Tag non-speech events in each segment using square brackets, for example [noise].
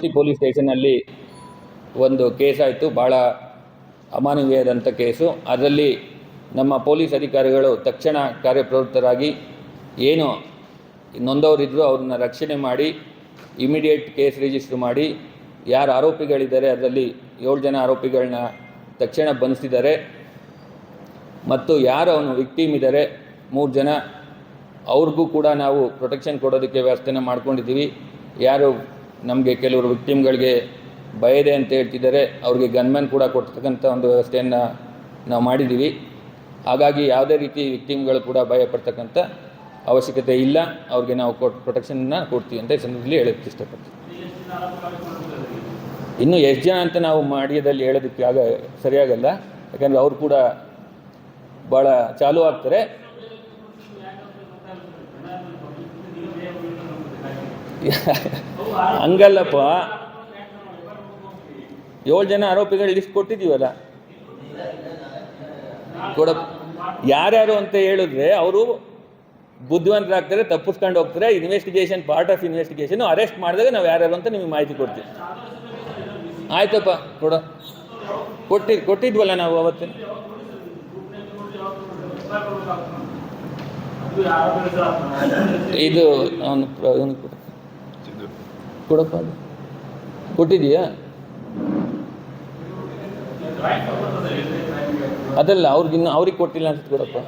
C police ಸ್ಟೇಷನಲ್ಲಿ ಒಂದು case ಆಯಿತು ಭಾಳ ಅಮಾನವೀಯದಂಥ ಕೇಸು. ಅದರಲ್ಲಿ ನಮ್ಮ ಪೊಲೀಸ್ ಅಧಿಕಾರಿಗಳು ತಕ್ಷಣ ಕಾರ್ಯಪ್ರವೃತ್ತರಾಗಿ ಏನು ನೊಂದವರಿದ್ರು ಅವ್ರನ್ನ ರಕ್ಷಣೆ ಮಾಡಿ, ಇಮಿಡಿಯೇಟ್ ಕೇಸ್ ರಿಜಿಸ್ಟರ್ ಮಾಡಿ, ಯಾರು ಆರೋಪಿಗಳಿದ್ದಾರೆ ಅದರಲ್ಲಿ ಏಳು ಜನ ಆರೋಪಿಗಳನ್ನ ತಕ್ಷಣ ಬಂಧಿಸಿದ್ದಾರೆ. ಮತ್ತು ಯಾರು ಅವನು ವಿಕ್ಟೀಮ್ ಇದ್ದಾರೆ, ಮೂರು ಜನ, ಅವ್ರಿಗೂ ಕೂಡ ನಾವು ಪ್ರೊಟೆಕ್ಷನ್ ಕೊಡೋದಕ್ಕೆ ವ್ಯವಸ್ಥೆನ ಮಾಡ್ಕೊಂಡಿದ್ದೀವಿ. ಯಾರು ನಮಗೆ ಕೆಲವರು ವಿಕ್ಟಿಮ್ಗಳಿಗೆ ಭಯದೆ ಅಂತ ಹೇಳ್ತಿದ್ದಾರೆ. ಅವ್ರಿಗೆ ಗನ್ಮ್ಯಾನ್ ಕೂಡ ಕೊಡ್ತಕ್ಕಂಥ ಒಂದು ವ್ಯವಸ್ಥೆಯನ್ನು ನಾವು ಮಾಡಿದ್ದೀವಿ. ಹಾಗಾಗಿ ಯಾವುದೇ ರೀತಿ ವಿಕ್ಟಿಮ್ಗಳು ಕೂಡ ಭಯ ಪಡ್ತಕ್ಕಂಥ ಅವಶ್ಯಕತೆ ಇಲ್ಲ. ಅವ್ರಿಗೆ ನಾವು ಕೊಟ್ ಪ್ರೊಟೆಕ್ಷನ್ನ ಕೊಡ್ತೀವಿ ಅಂತ ಈ ಸಂದರ್ಭದಲ್ಲಿ ಹೇಳೋಕ್ಕೆ ಇಷ್ಟಪಡ್ತೀವಿ ಇನ್ನು ಎಷ್ಟು ಜನ ಅಂತ ನಾವು ಮಾಡಿಯದಲ್ಲಿ ಹೇಳೋದಕ್ಕೆ ಆಗ ಸರಿಯಾಗಲ್ಲ. ಯಾಕಂದರೆ ಅವರು ಕೂಡ ಭಾಳ ಚಾಲು ಆಗ್ತಾರೆ. [laughs] ಹಂಗಲ್ಲಪ್ಪ. ಏಳು ಜನ ಆರೋಪಿಗಳು ಲಿಸ್ಟ್ ಕೊಟ್ಟಿದ್ದೀವಲ್ಲ? ಕೊಡ ಯಾರ್ಯಾರು ಅಂತ ಹೇಳಿದ್ರೆ ಅವರು ಬುದ್ಧಿವಂತರಾಗ್ತಾರೆ, ತಪ್ಪಿಸ್ಕೊಂಡು ಹೋಗ್ತಾರೆ investigation part of investigation arrest ಮಾಡಿದಾಗ ನಾವು ಯಾರ್ಯಾರು ಅಂತ ನಿಮಗೆ ಮಾಹಿತಿ ಕೊಡ್ತೀವಿ. ಆಯ್ತಪ್ಪ, ಕೊಡ. ಕೊಟ್ಟಿ ಕೊಟ್ಟಿದ್ವಲ್ಲ ನಾವು ಅವತ್ತು? ಇದು, ಅವನು. ಕೊಡಪ್ಪ ಕೊಟ್ಟಿದೀಯಾ ಅದಲ್ಲ ಅವ್ರಿಗಿನ್ನು ಅವ್ರಿಗೆ ಕೊಟ್ಟಿಲ್ಲ ಅನ್ಸುತ್ತೆ ಕೊಡಪ್ಪ.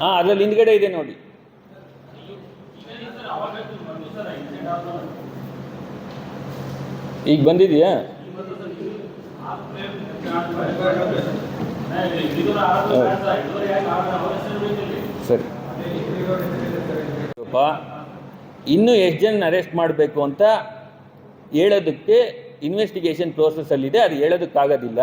ಹಾಂ, ಅದರಲ್ಲಿ ಹಿಂದ್ಗಡೆ ಇದೆ ನೋಡಿ. ಈಗ ಬಂದಿದೆಯಾ ಸರಿ. ಇನ್ನೂ ಎಷ್ಟು ಜನ ಅರೆಸ್ಟ್ ಮಾಡಬೇಕು ಅಂತ ಹೇಳೋದಕ್ಕೆ ಇನ್ವೆಸ್ಟಿಗೇಷನ್ ಪ್ರೋಸೆಸ್ಸಲ್ಲಿದೆ ಅದು ಹೇಳೋದಕ್ಕಾಗೋದಿಲ್ಲ.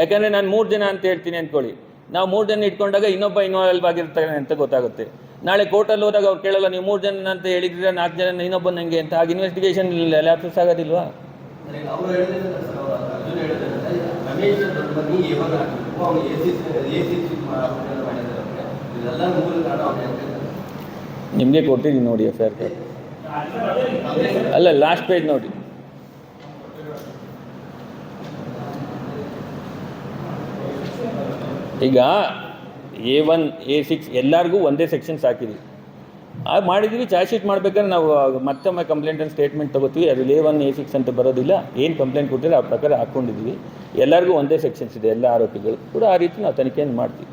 ಯಾಕಂದರೆ ನಾನು ಮೂರು ಜನ ಅಂತ ಹೇಳ್ತೀನಿ ಅಂದ್ಕೊಳ್ಳಿ ನಾವು ಮೂರು ಜನ ಇಟ್ಕೊಂಡಾಗ ಇನ್ನೊಬ್ಬ ಇನ್ವಾಲ್ವ್ ಆಗಿರ್ತಾನೆ ಅಂತ ಗೊತ್ತಾಗುತ್ತೆ. ನಾಳೆ ಕೋರ್ಟಲ್ಲಿ ಹೋದಾಗ ಅವ್ರು ಕೇಳಲ್ಲ, ನೀವು ಮೂರು ಜನ ಅಂತ ಹೇಳಿದ್ರೆ ನಾಲ್ಕು ಜನ ಇನ್ನೊಬ್ಬ ನನಗೆ ಅಂತ. ಹಾಗೆ ಇನ್ವೆಸ್ಟಿಗೇಷನ್ ಲ್ಯಾಪ್ಸಸ್ ಆಗೋದಿಲ್ವಾ? ನಿಮಗೆ ಕೊಟ್ಟಿದ್ದೀನಿ ನೋಡಿ ಎಫ್ ಐ ಅಲ್ಲ ಲಾಸ್ಟ್ ಪೇಜ್ ನೋಡಿ. ಈಗ ಎ ಒನ್ ಎ ಸಿಕ್ಸ್ ಎಲ್ಲರಿಗೂ ಒಂದೇ ಸೆಕ್ಷನ್ಸ್ ಹಾಕಿದ್ವಿ. ಆ ಮಾಡಿದ್ವಿ ಚಾರ್ಜ್ ಶೀಟ್ ಮಾಡ್ಬೇಕಾದ್ರೆ ನಾವು ಮತ್ತೊಮ್ಮೆ ಕಂಪ್ಲೇಂಟ್ ಅಂತ ಸ್ಟೇಟ್ಮೆಂಟ್ ತಗೋತೀವಿ. ಅದು ಎ ಒನ್ ಎ ಸಿಕ್ಸ್ ಅಂತ ಬರೋದಿಲ್ಲ. ಏನು ಕಂಪ್ಲೇಂಟ್ ಕೊಟ್ಟಿದ್ರೆ ಆ ಪ್ರಕಾರ ಹಾಕ್ಕೊಂಡಿದ್ವಿ ಎಲ್ಲರಿಗೂ ಒಂದೇ ಸೆಕ್ಷನ್ಸ್ ಇದೆ, ಎಲ್ಲ ಆರೋಪಿಗಳು. ಕೂಡ ಆ ರೀತಿ ನಾವು ತನಿಖೆಯನ್ನು ಮಾಡ್ತೀವಿ.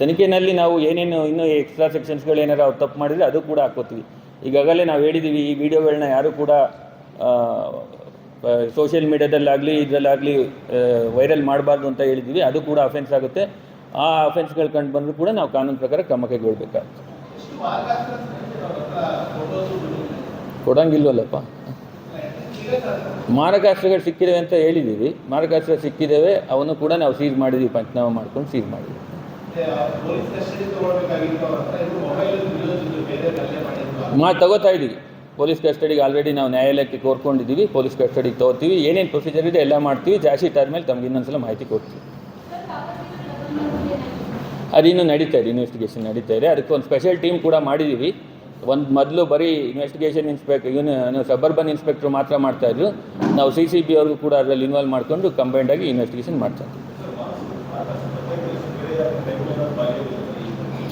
ತನಿಖೆಯಲ್ಲಿ ನಾವು ಏನೇನು ಇನ್ನೂ ಎಕ್ಸ್ಟ್ರಾ ಸೆಕ್ಷನ್ಸ್ಗಳು ಏನಾರು ಅವ್ರು ತಪ್ಪು ಮಾಡಿದರೆ ಅದು ಕೂಡ ಹಾಕೋತೀವಿ ಈಗಾಗಲೇ ನಾವು ಹೇಳಿದ್ದೀವಿ ಈ ವಿಡಿಯೋಗಳನ್ನ ಯಾರೂ ಕೂಡ ಸೋಷಿಯಲ್ ಮೀಡ್ಯಾದಲ್ಲಾಗಲಿ ಇದರಲ್ಲಾಗಲಿ ವೈರಲ್ ಮಾಡಬಾರ್ದು ಅಂತ ಹೇಳಿದ್ದೀವಿ ಅದು ಕೂಡ ಅಫೆನ್ಸ್ ಆಗುತ್ತೆ. ಆ ಅಫೆನ್ಸ್ಗಳು ಕಂಡು ಬಂದರೂ ಕೂಡ ನಾವು ಕಾನೂನು ಪ್ರಕಾರ ಕ್ರಮ ಕೈಗೊಳ್ಬೇಕಾಗುತ್ತೆ. ಕೊಡಂಗಿಲ್ವಲ್ಲಪ್ಪ? ಮಾರಕಾಸ್ತ್ರಗಳು ಸಿಕ್ಕಿದೆ ಅಂತ ಹೇಳಿದ್ದೀವಿ ಮಾರಕಾಸ್ತ್ರ ಸಿಕ್ಕಿದ್ದೇವೆ ಅವನು ಕೂಡ ನಾವು ಸೀಜ್ ಮಾಡಿದ್ದೀವಿ ಪಂಚನಾಮ ಮಾಡ್ಕೊಂಡು ಸೀಜ್ ಮಾಡಿದ್ವಿ. ಮಾ, ತಗೋತಾ ಇದ್ದೀವಿ. ಪೊಲೀಸ್ ಕಸ್ಟಡಿಗೆ ಆಲ್ರೆಡಿ ನಾವು ನ್ಯಾಯಾಲಯಕ್ಕೆ ಕೋರ್ಕೊಂಡಿದ್ದೀವಿ. ಪೊಲೀಸ್ ಕಸ್ಟಡಿಗೆ ತಗೋತೀವಿ ಏನೇನು ಪ್ರೊಸೀಜರ್ ಇದೆ ಎಲ್ಲ ಮಾಡ್ತೀವಿ. ಜಾಸ್ತಿ ಟೈಮ್ ಆದಮೇಲೆ ತಮ್ಗೆ ಇನ್ನೊಂದ್ಸಲ ಮಾಹಿತಿ ಕೊಡ್ತೀವಿ. ಅದು ಇನ್ನೂ ನಡೀತಾ ಇದೆ. ಇನ್ವೆಸ್ಟಿಗೇಷನ್ ನಡೀತಾ ಇದೆ. ಅದಕ್ಕೆ ಒಂದು ಸ್ಪೆಷಲ್ ಟೀಮ್ ಕೂಡ ಮಾಡಿದ್ದೀವಿ. ಒಂದು ಮೊದಲು ಬರೀ ಇನ್ವೆಸ್ಟಿಗೇಷನ್ ಇನ್ಸ್ಪೆಕ್ಟ್ ಇವನು ಸಬರ್ಬನ್ ಇನ್ಸ್ಪೆಕ್ಟ್ರು ಮಾತ್ರ ಮಾಡ್ತಾಯಿದ್ರು ನಾವು ಸಿ ಸಿ ಬಿ ಅವ್ರಿಗೂ ಕೂಡ ಅದರಲ್ಲಿ ಇನ್ವಾಲ್ವ್ ಮಾಡಿಕೊಂಡು ಕಂಬೈಂಡಾಗಿ ಇನ್ವೆಸ್ಟಿಗೇಷನ್ ಮಾಡ್ತಾ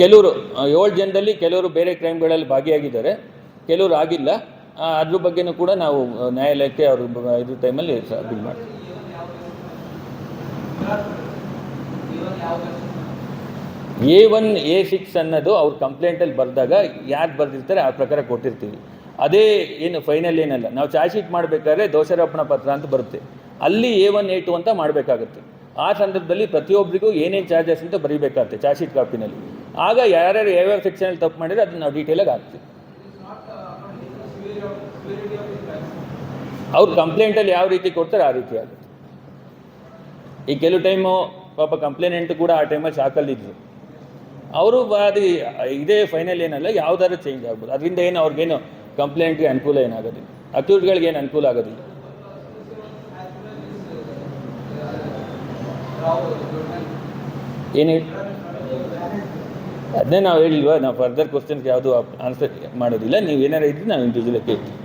ಕೆಲವರು ಏಳು ಜನದಲ್ಲಿ ಕೆಲವರು ಬೇರೆ ಕ್ರೈಮ್ಗಳಲ್ಲಿ ಭಾಗಿಯಾಗಿದ್ದಾರೆ. ಕೆಲವರು ಆಗಿಲ್ಲ. ಅದ್ರ ಬಗ್ಗೆನೂ ಕೂಡ ನಾವು ನ್ಯಾಯಾಲಯಕ್ಕೆ ಅವರು ಇದ್ರ ಟೈಮಲ್ಲಿ ಬಿಲ್ ಮಾಡ್ತೀವಿ ಎ ಒನ್, ಎ ಸಿಕ್ಸ್ ಅನ್ನೋದು ಅವ್ರ ಕಂಪ್ಲೇಂಟಲ್ಲಿ ಬರೆದಾಗ ಯಾರು ಬರೆದಿರ್ತಾರೆ ಆ ಪ್ರಕಾರ ಕೊಟ್ಟಿರ್ತೀವಿ. ಅದೇ ಏನು ಫೈನಲ್ ಏನಲ್ಲ. ನಾವು ಚಾರ್ಜ್ ಶೀಟ್ ಮಾಡಬೇಕಾದ್ರೆ ದೋಷಾರೋಪಣಾ ಪತ್ರ ಅಂತ ಬರುತ್ತೆ. ಅಲ್ಲಿ ಎ ಒನ್, ಎ ಟು ಅಂತ ಮಾಡಬೇಕಾಗುತ್ತೆ. ಆ ಸಂದರ್ಭದಲ್ಲಿ ಪ್ರತಿಯೊಬ್ಬರಿಗೂ ಏನೇನು ಚಾರ್ಜಸ್ ಅಂತ ಬರೀಬೇಕಾಗುತ್ತೆ ಚಾರ್ಜ್ ಶೀಟ್ ಕಾಪಿನಲ್ಲಿ. ಆಗ ಯಾರ್ಯಾರು ಯಾವ್ಯಾವ ಸೆಕ್ಷನಲ್ಲಿ ತಪ್ಪು ಮಾಡಿದ್ರೆ ಅದನ್ನು ನಾವು ಡೀಟೇಲಾಗಿ ಹಾಕ್ತೀವಿ. ಅವ್ರು ಕಂಪ್ಲೇಂಟಲ್ಲಿ ಯಾವ ರೀತಿ ಕೊಡ್ತಾರೆ ಆ ರೀತಿ ಆಗುತ್ತೆ. ಈ ಕೆಲವು ಟೈಮು ಪಾಪ ಕಂಪ್ಲೇನೆಂಟ್ ಕೂಡ ಆ ಟೈಮಲ್ಲಿ ಶಾಕಲ್ಲಿದ್ದರು ಅವರು ಅದು ಇದೇ ಫೈನಲ್ ಏನಲ್ಲ, ಯಾವ್ದಾದ್ರು ಚೇಂಜ್ ಆಗ್ಬೋದು. ಅದರಿಂದ ಏನು ಅವ್ರಿಗೇನು ಕಂಪ್ಲೇಂಟ್ಗೆ ಅನುಕೂಲ ಏನಾಗೋದಿಲ್ಲ. ಅಕ್ಯೂಟ್ಗಳಿಗೆ ಏನು ಅನುಕೂಲ ಆಗೋದಿಲ್ಲ. ಏನು ಹೇಳಿ? ಅದನ್ನೇ ನಾವು ಹೇಳಿಲ್ವಾ? ನಾವು ಫರ್ದರ್ ಕ್ವಶನ್ಸ್ ಯಾವುದು ಆನ್ಸರ್ ಮಾಡೋದಿಲ್ಲ. ನೀವು ಏನಾರು ಇದ್ರೆ ನಾವು ಇಂಡಿವಿಜುವಲ್ ಕೇಳ್ತೀವಿ.